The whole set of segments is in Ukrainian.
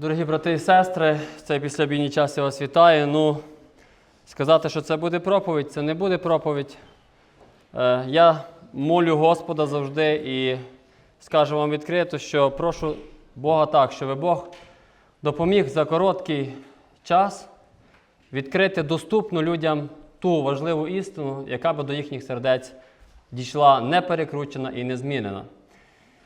Дорогі брати і сестри, цей післябійній час я вас вітаю. Ну, сказати, що це буде проповідь, це не буде проповідь. Е, я молю Господа завжди і скажу вам відкрито, що прошу Бога так, щоб Бог допоміг за короткий час відкрити доступну людям ту важливу істину, яка би до їхніх сердець дійшла не перекручена і не змінена.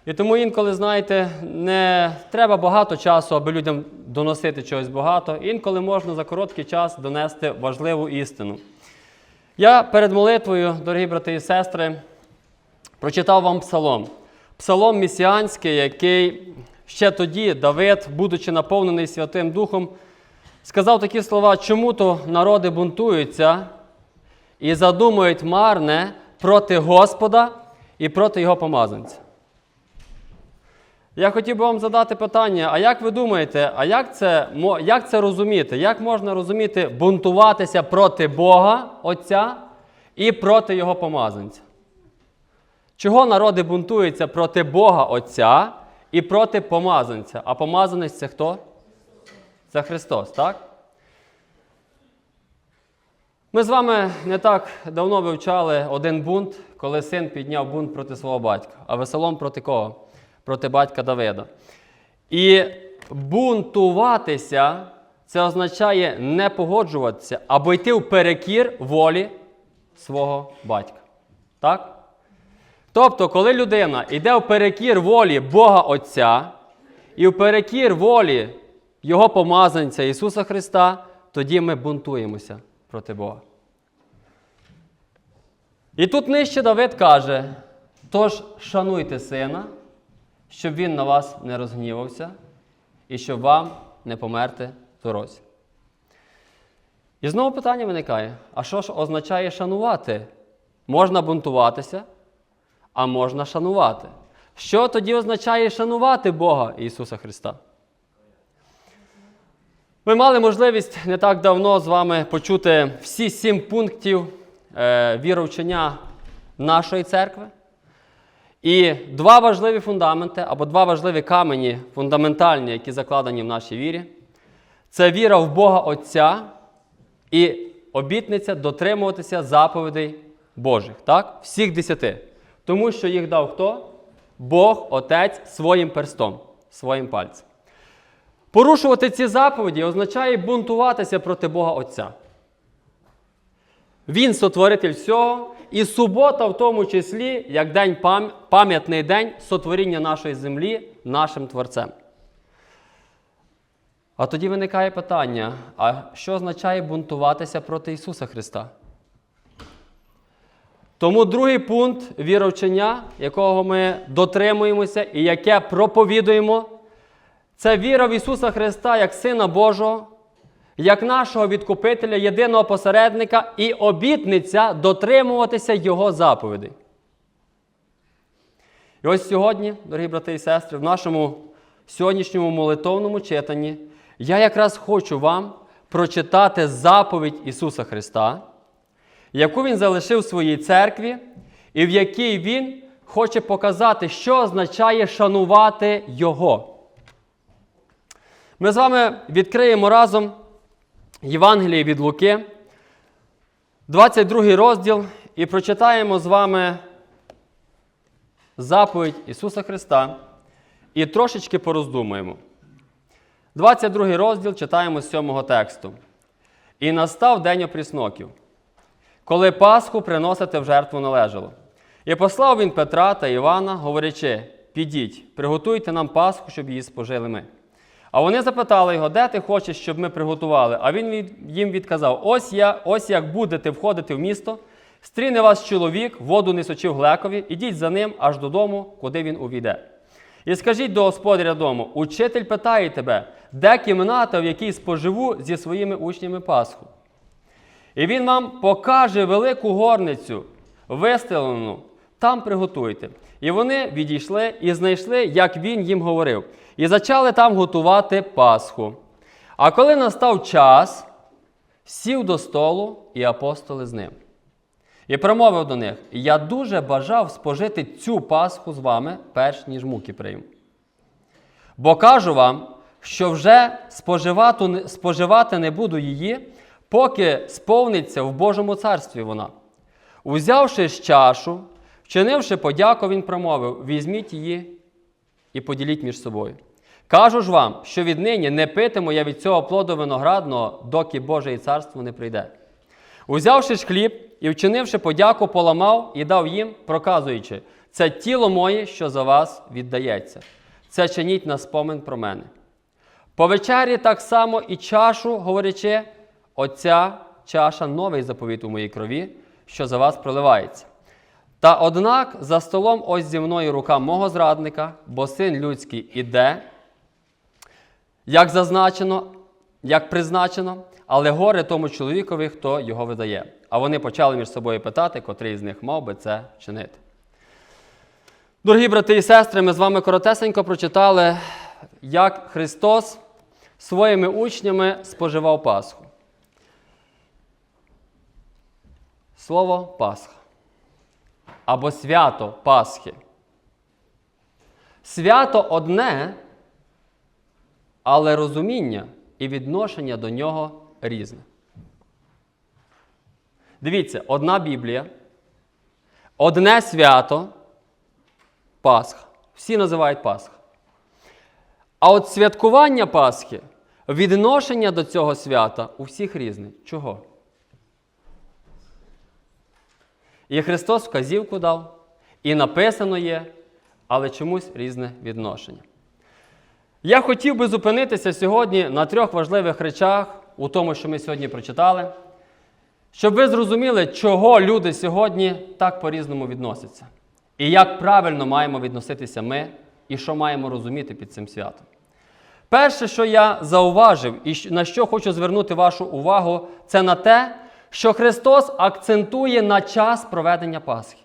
І тому інколи, знаєте, не треба багато часу, аби людям доносити чогось багато. Інколи можна за короткий час донести важливу істину. Я перед молитвою, дорогі брати і сестри, прочитав вам псалом. Псалом місіанський, який ще тоді Давид, будучи наповнений Святим Духом, сказав такі слова, чому то народи бунтуються і задумують марне проти Господа і проти Його помазанця. Я хотів би вам задати питання: а як ви думаєте, а як це, як це розуміти? Як можна розуміти бунтуватися проти Бога Отця і проти Його помазанця? Чого народи бунтуються проти Бога Отця і проти помазанця? А помазанець це хто? Це Христос, так? Ми з вами не так давно вивчали один бунт, коли син підняв бунт проти свого батька, а веселом проти кого? Проти батька Давида. І бунтуватися це означає не погоджуватися або йти в перекір волі свого батька. Так? Тобто, коли людина йде в перекір волі Бога Отця і в перекір волі Його помазанця Ісуса Христа, тоді ми бунтуємося проти Бога. І тут нижче Давид каже: тож шануйте сина, щоб він на вас не розгнівався, і щоб вам не померти в дорозі. І знову питання виникає: а що ж означає шанувати? Можна бунтуватися, а можна шанувати. Що тоді означає шанувати Бога Ісуса Христа? Ми мали можливість не так давно з вами почути всі сім пунктів е, віровчення нашої церкви. І два важливі фундаменти або два важливі камені фундаментальні, які закладені в нашій вірі. Це віра в Бога Отця і обітниця дотримуватися заповідей Божих. Так? Всіх десяти. Тому що їх дав хто? Бог Отець своїм перстом, своїм пальцем. Порушувати ці заповіді означає бунтуватися проти Бога Отця. Він сотворитель всього, і субота, в тому числі, як день пам- пам'ятний день сотворіння нашої землі нашим Творцем. А тоді виникає питання: а що означає бунтуватися проти Ісуса Христа? Тому другий пункт віровчення, якого ми дотримуємося і яке проповідуємо, це віра в Ісуса Христа як Сина Божого, як нашого відкупителя, єдиного посередника і обітниця дотримуватися Його заповідей. І ось сьогодні, дорогі брати і сестри, в нашому сьогоднішньому молитовному читанні я якраз хочу вам прочитати заповідь Ісуса Христа, яку Він залишив в своїй церкві, і в якій Він хоче показати, що означає шанувати Його. Ми з вами відкриємо разом Євангеліє від Луки, 22 розділ, і прочитаємо з вами заповідь Ісуса Христа і трошечки пороздумуємо. 22 розділ читаємо з 7 тексту. І настав день опрісноків, коли Пасху приносити в жертву належало. І послав він Петра та Івана, говорячи: Підіть, приготуйте нам Пасху, щоб її спожили ми. А вони запитали його, де ти хочеш, щоб ми приготували? А він їм відказав: Ось я, ось як будете входити в місто, стріне вас чоловік, воду несучи в глекові, ідіть за ним аж додому, куди він увійде. І скажіть до господаря дому: учитель питає тебе, де кімната, в якій споживу зі своїми учнями Пасху? І він вам покаже велику горницю, вистелену, там приготуйте. І вони відійшли і знайшли, як він їм говорив, і почали там готувати Пасху. А коли настав час, сів до столу і апостоли з ним. І промовив до них: Я дуже бажав спожити цю Пасху з вами, перш ніж муки прийму. Бо кажу вам, що вже споживати, не- споживати не буду її, поки сповниться в Божому царстві вона. Узявши ж чашу, вчинивши подяку, він промовив: візьміть її і поділіть між собою. Кажу ж вам, що віднині не питиму я від цього плоду виноградного, доки Боже і царство не прийде. Узявши ж хліб і вчинивши подяку, поламав і дав їм, проказуючи, це тіло моє, що за вас віддається. Це чиніть на спомин про мене. По вечері так само і чашу, говорячи, оця чаша новий заповіт у моїй крові, що за вас проливається. Та однак за столом ось зі мною рука мого зрадника, бо син людський іде, як зазначено, як призначено, але горе тому чоловікові, хто його видає. А вони почали між собою питати, котрий з них мав би це чинити. Дорогі брати і сестри, ми з вами коротесенько прочитали, як Христос своїми учнями споживав Пасху. Слово Пасха або свято Пасхи. Свято одне, але розуміння і відношення до нього різне. Дивіться, одна Біблія, одне свято Пасха. Всі називають Пасха. А от святкування Пасхи, відношення до цього свята у всіх різне. Чого? І Христос вказівку дав, і написано є, але чомусь різне відношення. Я хотів би зупинитися сьогодні на трьох важливих речах у тому, що ми сьогодні прочитали, щоб ви зрозуміли, чого люди сьогодні так по-різному відносяться. І як правильно маємо відноситися ми, і що маємо розуміти під цим святом. Перше, що я зауважив, і на що хочу звернути вашу увагу, це на те, що Христос акцентує на час проведення Пасхи.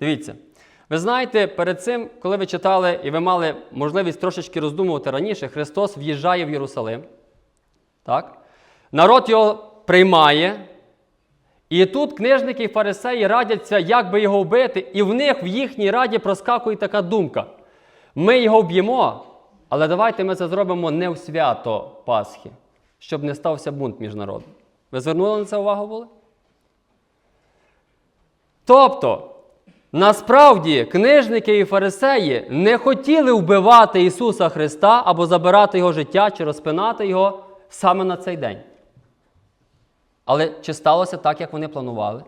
Дивіться, ви знаєте, перед цим, коли ви читали і ви мали можливість трошечки роздумувати раніше, Христос в'їжджає в Єрусалим. Так? Народ його приймає. І тут книжники і фарисеї радяться, як би його вбити, і в них в їхній раді проскакує така думка. Ми його вб'ємо, але давайте ми це зробимо не в свято Пасхи, щоб не стався бунт між народом. Ви звернули на це увагу були? Тобто, насправді книжники і фарисеї не хотіли вбивати Ісуса Христа або забирати Його життя чи розпинати Його саме на цей день. Але чи сталося так, як вони планували?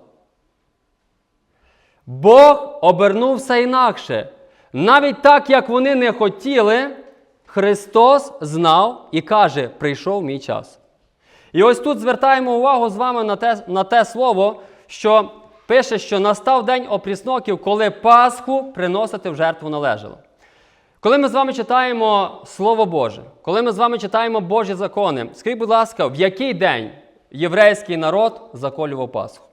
Бог обернувся інакше. Навіть так, як вони не хотіли, Христос знав і каже: прийшов мій час. І ось тут звертаємо увагу з вами на те, на те слово, що пише, що настав день опрісноків, коли Пасху приносити в жертву належало. Коли ми з вами читаємо Слово Боже, коли ми з вами читаємо Божі закони, скажіть, будь ласка, в який день єврейський народ заколював Пасху?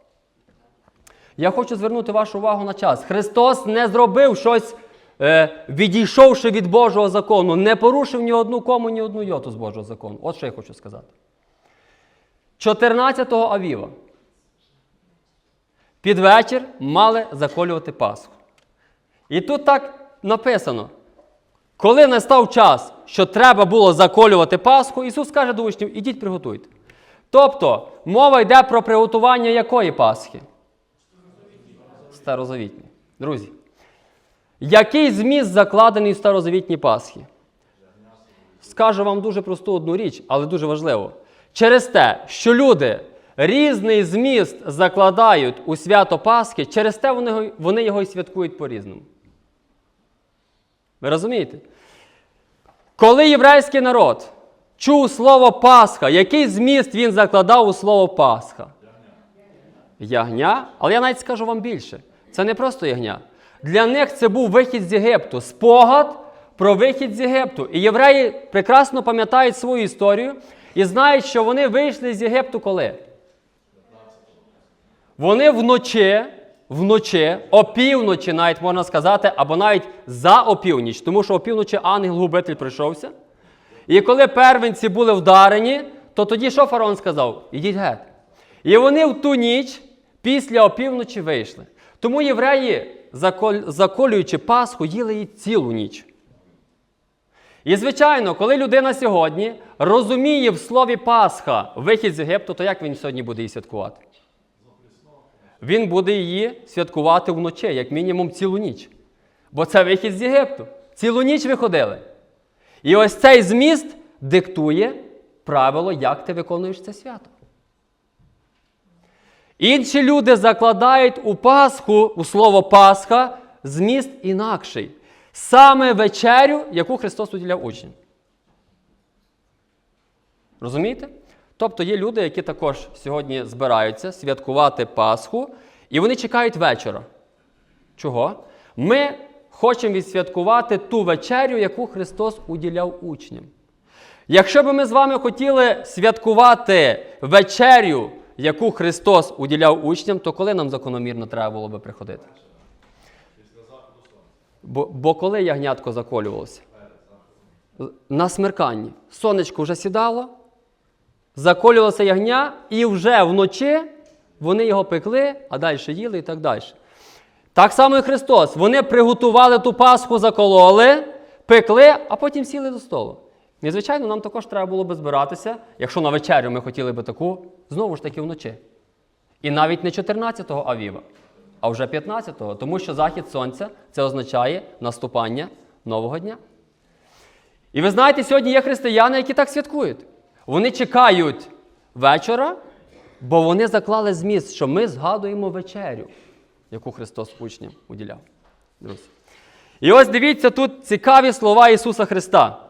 Я хочу звернути вашу увагу на час. Христос не зробив щось, відійшовши від Божого закону, не порушив ні одну кому, ні одну йоту з Божого закону. От що я хочу сказати. 14-го Авіва під вечір мали заколювати Пасху. І тут так написано: коли настав час, що треба було заколювати Пасху, Ісус каже до учнів: ідіть приготуйте. Тобто мова йде про приготування якої Пасхи? Старозавітній. Друзі, який зміст закладений в старозавітній Пасхі? Скажу вам дуже просту одну річ, але дуже важливо. Через те, що люди різний зміст закладають у свято Пасхи, через те вони, вони його і святкують по-різному. Ви розумієте? Коли єврейський народ чув слово Пасха, який зміст він закладав у слово Пасха? Ягня, але я навіть скажу вам більше. Це не просто ягня. Для них це був вихід з Єгипту, спогад про вихід з Єгипту. І євреї прекрасно пам'ятають свою історію і знають, що вони вийшли з Єгипту коли? Вони вночі, вночі, опівночі, навіть можна сказати, або навіть за опівніч, тому що опівночі ангел-губитель прийшовся. І коли первенці були вдарені, то тоді що фараон сказав? Ідіть геть. І вони в ту ніч після опівночі вийшли. Тому євреї, заколюючи Пасху, їли її цілу ніч. І, звичайно, коли людина сьогодні розуміє в слові Пасха вихід з Єгипту, то як він сьогодні буде її святкувати? Він буде її святкувати вночі, як мінімум цілу ніч. Бо це вихід з Єгипту. Цілу ніч виходили. І ось цей зміст диктує правило, як ти виконуєш це свято. Інші люди закладають у Пасху, у слово Пасха, зміст інакший. Саме вечерю, яку Христос уділяв учням. Розумієте? Тобто є люди, які також сьогодні збираються святкувати Пасху, і вони чекають вечора. Чого? Ми хочемо відсвяткувати ту вечерю, яку Христос уділяв учням. Якщо б ми з вами хотіли святкувати вечерю, яку Христос уділяв учням, то коли нам закономірно треба було би приходити? Бо, бо коли ягнятко заколювалося? На смерканні. Сонечко вже сідало, заколювалося ягня, і вже вночі вони його пекли, а далі їли і так далі. Так само і Христос. Вони приготували ту Пасху, закололи, пекли, а потім сіли до столу. І, звичайно, нам також треба було би збиратися, якщо на вечерю ми хотіли би таку, знову ж таки вночі. І навіть не 14-го авіва, а вже 15-го, тому що захід сонця це означає наступання нового дня. І ви знаєте, сьогодні є християни, які так святкують. Вони чекають вечора, бо вони заклали зміст, що ми згадуємо вечерю, яку Христос учням уділяв. Друзі. І ось дивіться тут цікаві слова Ісуса Христа.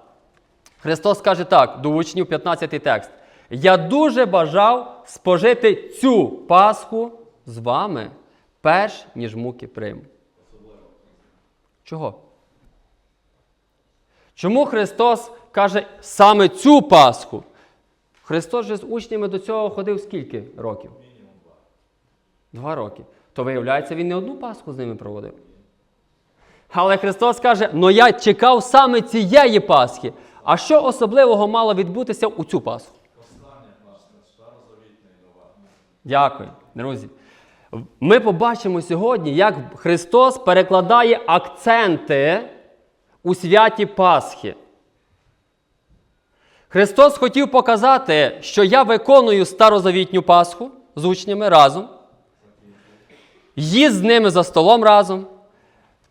Христос каже так, до учнів 15 текст. Я дуже бажав спожити цю Пасху з вами, перш ніж муки прийму. Чого? Чому Христос каже саме цю Пасху? Христос же з учнями до цього ходив скільки років? Два роки. То виявляється, він не одну Пасху з ними проводив. Але Христос каже: ну я чекав саме цієї Пасхи. А що особливого мало відбутися у цю Пасху? Дякую, друзі. Ми побачимо сьогодні, як Христос перекладає акценти у святі Пасхи. Христос хотів показати, що я виконую старозавітню Пасху з учнями разом, їсть з ними за столом разом,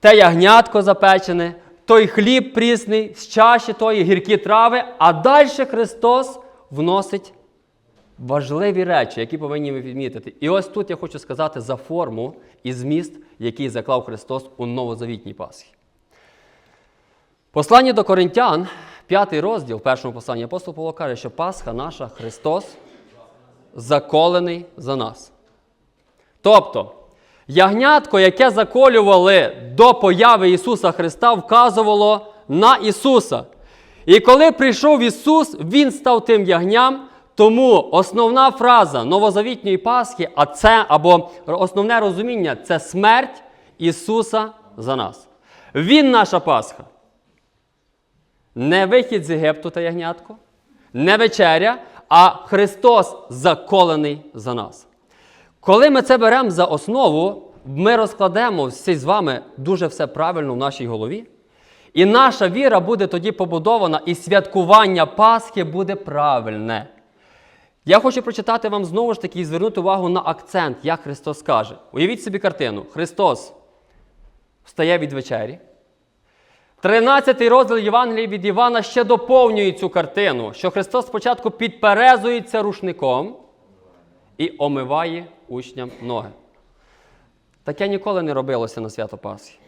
те ягнятко запечене, той хліб прісний, з чаші тої гіркі трави, а далі Христос вносить важливі речі, які повинні ми відмітити. І ось тут я хочу сказати за форму і зміст, який заклав Христос у новозавітній Пасхі. Послання до Коринтян, п'ятий розділ, першому посланні апостол Павло каже, що Пасха наша Христос заколений за нас. Тобто, ягнятко, яке заколювали до появи Ісуса Христа, вказувало на Ісуса. І коли прийшов Ісус, Він став тим ягням. Тому основна фраза новозавітньої Пасхи, а це або основне розуміння це смерть Ісуса за нас. Він наша Пасха. Не вихід з Єгипту та ягнятко, не вечеря, а Христос заколений за нас. Коли ми це беремо за основу, ми розкладемо всі з вами дуже все правильно в нашій голові. І наша віра буде тоді побудована, і святкування Пасхи буде правильне. Я хочу прочитати вам знову ж таки і звернути увагу на акцент, як Христос каже. Уявіть собі картину. Христос встає від вечері. 13 розділ Євангелії від Івана ще доповнює цю картину, що Христос спочатку підперезується рушником і омиває учням ноги. Таке ніколи не робилося на свято Пасхи.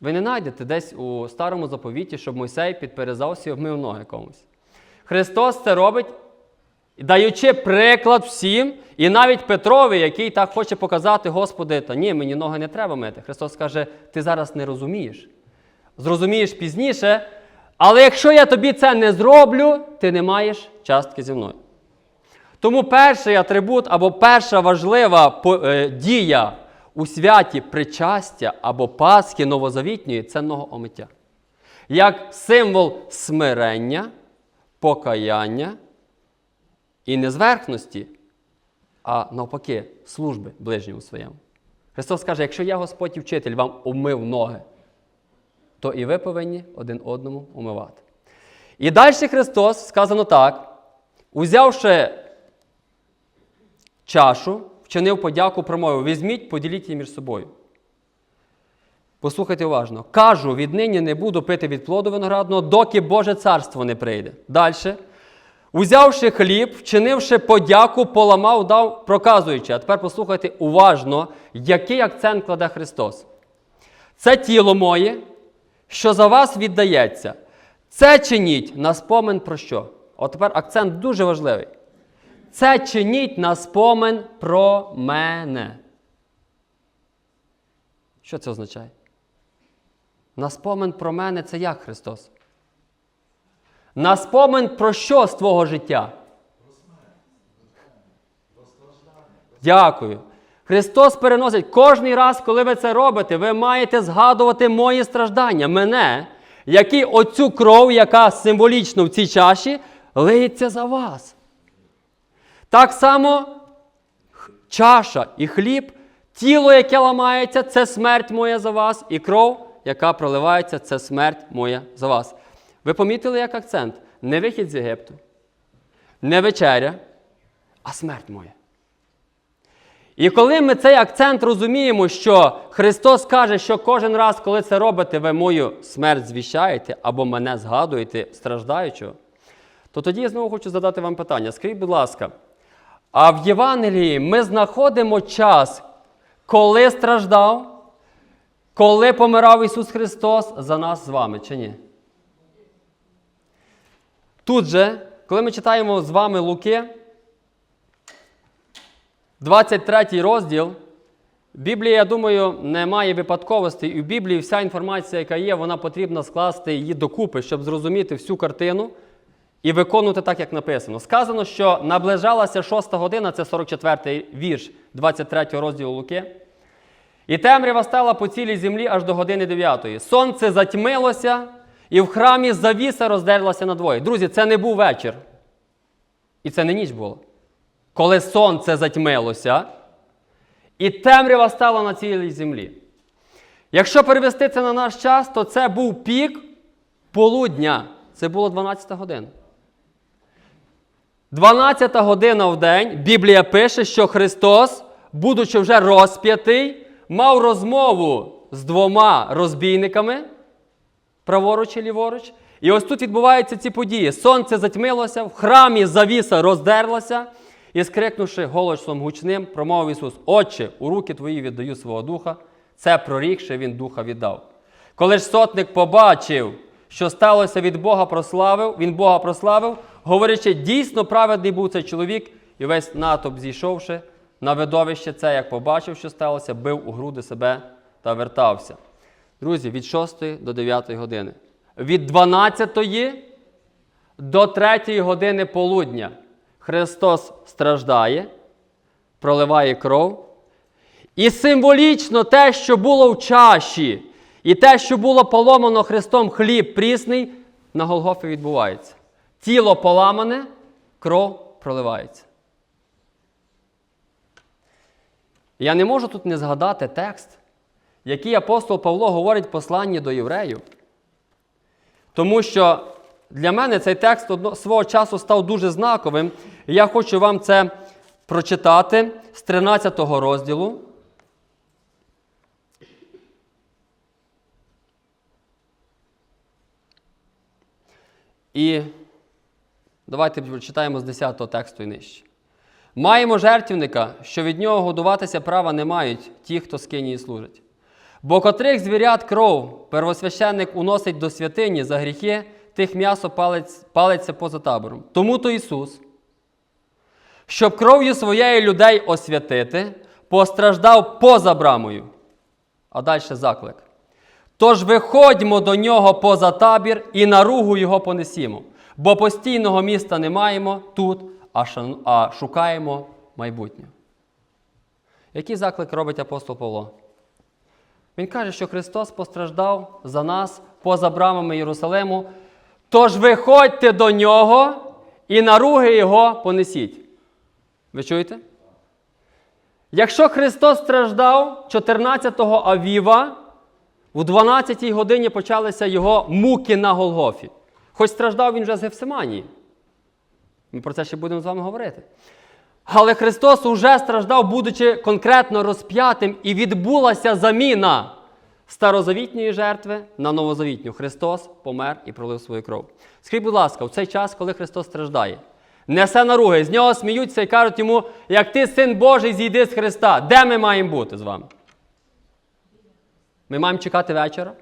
Ви не знайдете десь у старому заповіті, щоб Мойсей підперезався і обмив ноги комусь. Христос це робить, даючи приклад всім, і навіть Петрові, який так хоче показати, Господи, та ні, мені ноги не треба мити. Христос каже, ти зараз не розумієш. Зрозумієш пізніше, але якщо я тобі це не зроблю, ти не маєш частки зі мною. Тому перший атрибут або перша важлива е, дія у святі причастя або Пасхи новозавітньої це ногоомиття. Як символ смирення, покаяння і не зверхності, а навпаки, служби ближньому своєму. Христос каже, якщо я Господь і вчитель вам умив ноги, то і ви повинні один одному умивати. І далі Христос сказано так: узявши чашу, вчинив подяку промовив, візьміть, поділіть її між собою. Послухайте уважно. Кажу, віднині не буду пити від плоду виноградного, доки Боже царство не прийде. Далі. Узявши хліб, вчинивши подяку, поламав, дав, проказуючи. А тепер послухайте уважно, який акцент кладе Христос. Це тіло моє, що за вас віддається. Це чиніть на спомин про що? От тепер акцент дуже важливий. Це чиніть на спомин про мене. Що це означає? На спомин про мене це як Христос? На спомин про що з твого життя? Дякую. Христос переносить кожний раз, коли ви це робите, ви маєте згадувати мої страждання, мене, який оцю кров, яка символічно в цій чаші, лиється за вас. Так само чаша і хліб, тіло, яке ламається, це смерть моя за вас, і кров, яка проливається, це смерть моя за вас. Ви помітили як акцент? Не вихід з Єгипту, не вечеря, а смерть моя. І коли ми цей акцент розуміємо, що Христос каже, що кожен раз, коли це робите, ви мою смерть звіщаєте або мене згадуєте страждаючого, то тоді я знову хочу задати вам питання. Скажіть, будь ласка, а в Євангелії ми знаходимо час, коли страждав, коли помирав Ісус Христос за нас з вами, чи ні? Тут же, коли ми читаємо з вами Луки, 23 розділ, Біблія, я думаю, не має випадковостей. І в Біблії вся інформація, яка є, вона потрібно скласти її докупи, щоб зрозуміти всю картину і виконувати так, як написано. Сказано, що наближалася шоста година, це 44-й вірш 23 розділу Луки. І темрява стала по цілій землі аж до години 9. Сонце затьмилося, і в храмі завіса роздерлася надвоє. Друзі, це не був вечір. І це не ніч було. Коли сонце затьмилося, і темрява стала на цілій землі. Якщо перевести це на наш час, то це був пік полудня. Це було 12 година. 12 година в день Біблія пише, що Христос, будучи вже розп'ятий, мав розмову з двома розбійниками, праворуч і ліворуч. І ось тут відбуваються ці події. Сонце затьмилося, в храмі завіса роздерлася, і, скрикнувши голосом гучним, промовив Ісус: Отче, у руки твої віддаю свого духа. Це прорікши, він духа віддав. Коли ж сотник побачив, що сталося від Бога прославив, він Бога прославив, говорячи, дійсно праведний був цей чоловік, і весь натовп, зійшовши на видовище це, як побачив, що сталося, бив у груди себе та вертався. Друзі, від 6 до 9 години. Від 12 до 3 години полудня Христос страждає, проливає кров. І символічно те, що було в чаші, і те, що було поломано Христом хліб прісний, на Голгофі відбувається. Тіло поламане, кров проливається. Я не можу тут не згадати текст, який апостол Павло говорить посланні до євреїв. Тому що для мене цей текст свого часу став дуже знаковим. І я хочу вам це прочитати з 13 розділу. І давайте прочитаємо з 10 тексту і нижче. Маємо жертвника, що від нього годуватися права не мають ті, хто скинії служать. Бо котрих звірят кров первосвященник уносить до святині за гріхи, тих м'ясо палець, палиться поза табором. Тому то Ісус, щоб кров'ю своєї людей освятити, постраждав поза брамою. А далі заклик. Тож виходьмо до нього поза табір і наругу його понесімо, бо постійного міста не маємо тут, а шукаємо майбутнє. Який заклик робить апостол Павло? Він каже, що Христос постраждав за нас поза брамами Єрусалиму. Тож виходьте до нього і наруги його понесіть. Ви чуєте? Якщо Христос страждав 14-го Авіва У 12-й годині почалися його муки на Голгофі. Хоч страждав він вже з Гефсиманії. Ми про це ще будемо з вами говорити. Але Христос уже страждав, будучи конкретно розп'ятим, і відбулася заміна старозавітньої жертви на новозавітню. Христос помер і пролив свою кров. Скажіть, будь ласка, в цей час, коли Христос страждає, несе наруги, з нього сміються і кажуть йому, як ти син Божий, зійди з Христа. Де ми маємо бути з вами? Ми маємо чекати вечора?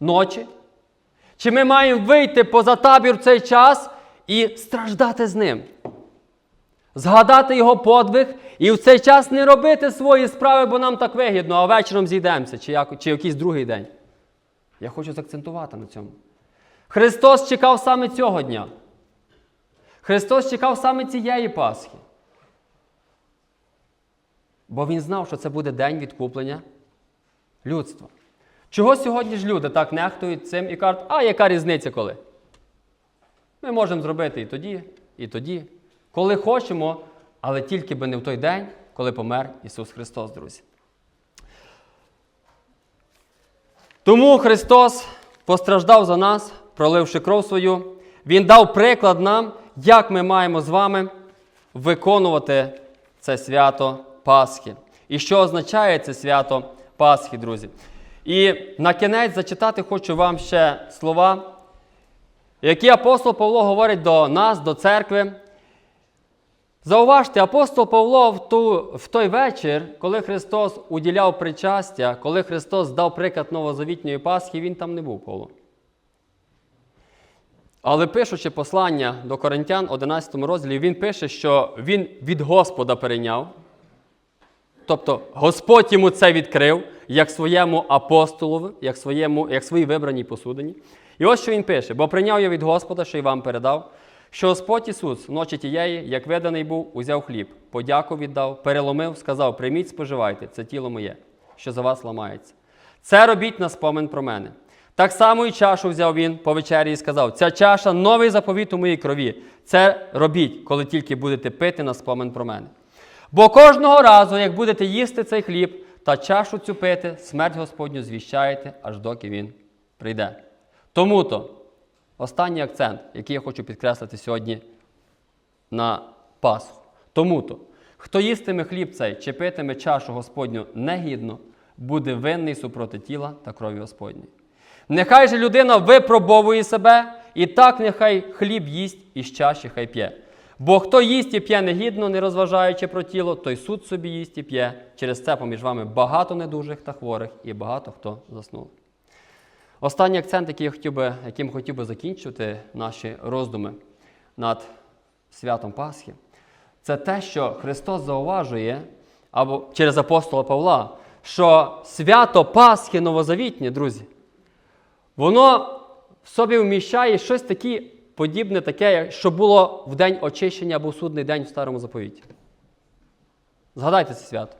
Ночі? Чи ми маємо вийти поза табір в цей час і страждати з ним? Згадати його подвиг і в цей час не робити свої справи, бо нам так вигідно, а вечором зійдемося, чи, як, чи якийсь другий день. Я хочу заакцентувати на цьому. Христос чекав саме цього дня. Христос чекав саме цієї Пасхи. Бо Він знав, що це буде день відкуплення людства. Чого сьогодні ж люди так нехтують цим і кажуть, а яка різниця коли? Ми можемо зробити і тоді, і тоді, коли хочемо, але тільки би не в той день, коли помер Ісус Христос, друзі. Тому Христос постраждав за нас, проливши кров свою. Він дав приклад нам, як ми маємо з вами виконувати це свято Пасхи. І що означає це свято Пасхи, друзі. І на кінець зачитати хочу вам ще слова, які апостол Павло говорить до нас, до церкви. Зауважте, апостол Павло в, ту, в той вечір, коли Христос уділяв причастя, коли Христос дав приклад новозавітньої Пасхи, він там не був Павло. Але пишучи послання до Коринтян, 11 розділі, він пише, що він від Господа перейняв. Тобто Господь йому це відкрив як своєму апостолові, як, своєму, як своїй вибраній посудині. І ось що він пише: бо прийняв я від Господа, що й вам передав, що Господь Ісус вночі тієї, як виданий був, узяв хліб, подяку віддав, переломив, сказав: Прийміть, споживайте, це тіло моє, що за вас ламається. Це робіть на спомин про мене. Так само і чашу взяв він по вечері і сказав: Ця чаша новий заповіт у моїй крові. Це робіть, коли тільки будете пити на спомин про мене. Бо кожного разу, як будете їсти цей хліб та чашу цю пити, смерть Господню звіщаєте, аж доки він прийде. Тому то останній акцент, який я хочу підкреслити сьогодні на Пасху. Тому то, хто їстиме хліб цей чи питиме чашу Господню негідно, буде винний супроти тіла та крові Господньої. Нехай же людина випробовує себе, і так нехай хліб їсть і з чаші хай п'є. Бо хто їсть і п'є негідно, не розважаючи про тіло, той суд собі їсть і п'є. Через це поміж вами багато недужих та хворих, і багато хто заснув. Останній акцент, який я хотів би, яким хотів би закінчити наші роздуми над святом Пасхи, це те, що Христос зауважує або через апостола Павла, що свято Пасхи новозавітнє, друзі, воно в собі вміщає щось таке подібне, таке, що було в день очищення або судний день в старому заповіті. Згадайте це свято.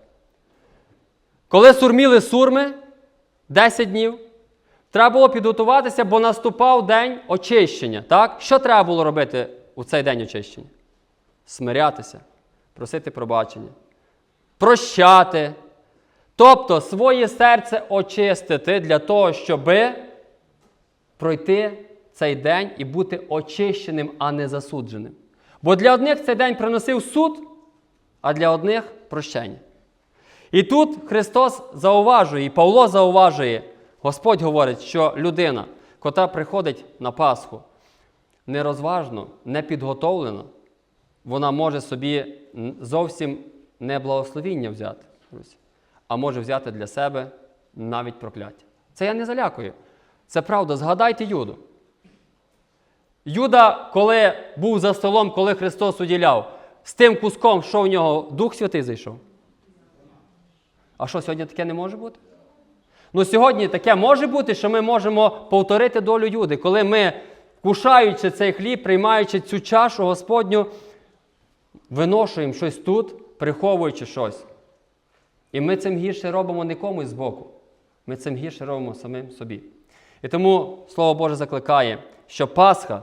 Коли сурміли сурми 10 днів, треба було підготуватися, бо наступав день очищення. Так? Що треба було робити у цей день очищення? Смирятися, просити пробачення, прощати. Тобто своє серце очистити для того, щоби пройти цей день і бути очищеним, а не засудженим. Бо для одних цей день приносив суд, а для одних прощення. І тут Христос зауважує, і Павло зауважує, Господь говорить, що людина, котра приходить на Пасху, нерозважно, не підготовлена, вона може собі зовсім не благословіння взяти, а може взяти для себе навіть прокляття. Це я не залякую. Це правда. Згадайте Юду. Юда, коли був за столом, коли Христос уділяв, з тим куском, що в нього Дух Святий зайшов. А що сьогодні таке не може бути? Ну, сьогодні таке може бути, що ми можемо повторити долю Юди, коли ми, кушаючи цей хліб, приймаючи цю чашу Господню, виношуємо щось тут, приховуючи щось. І ми цим гірше робимо не комусь збоку. Ми цим гірше робимо самим собі. І тому Слово Боже закликає, що Пасха,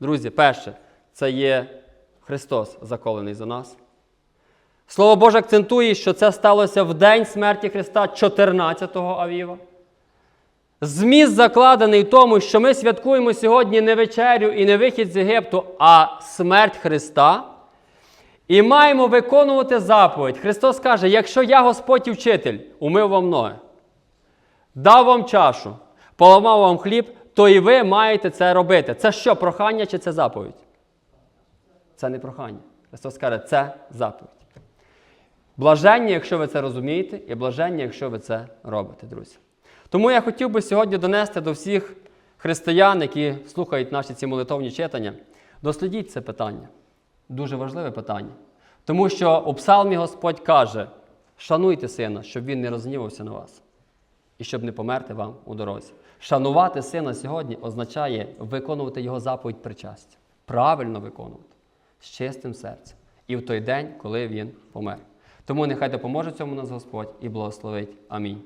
друзі, перше, це є Христос заколений за нас. Слово Боже акцентує, що це сталося в день смерті Христа 14 Авіва. Зміст закладений в тому, що ми святкуємо сьогодні не вечерю і не вихід з Єгипту, а смерть Христа. І маємо виконувати заповідь. Христос каже: якщо я Господь і вчитель, умив вам ноги, дав вам чашу, поламав вам хліб, то і ви маєте це робити. Це що, прохання чи це заповідь? Це не прохання. Христос каже, це заповідь. Блаження, якщо ви це розумієте, і блаження, якщо ви це робите, друзі. Тому я хотів би сьогодні донести до всіх християн, які слухають наші ці молитовні читання, дослідіть це питання. Дуже важливе питання. Тому що у псалмі Господь каже: шануйте сина, щоб він не розгнівався на вас і щоб не померти вам у дорозі. Шанувати сина сьогодні означає виконувати його заповідь причастя. Правильно виконувати з чистим серцем. І в той день, коли він помер. Тому нехай допоможе цьому нас Господь і благословить. Амінь.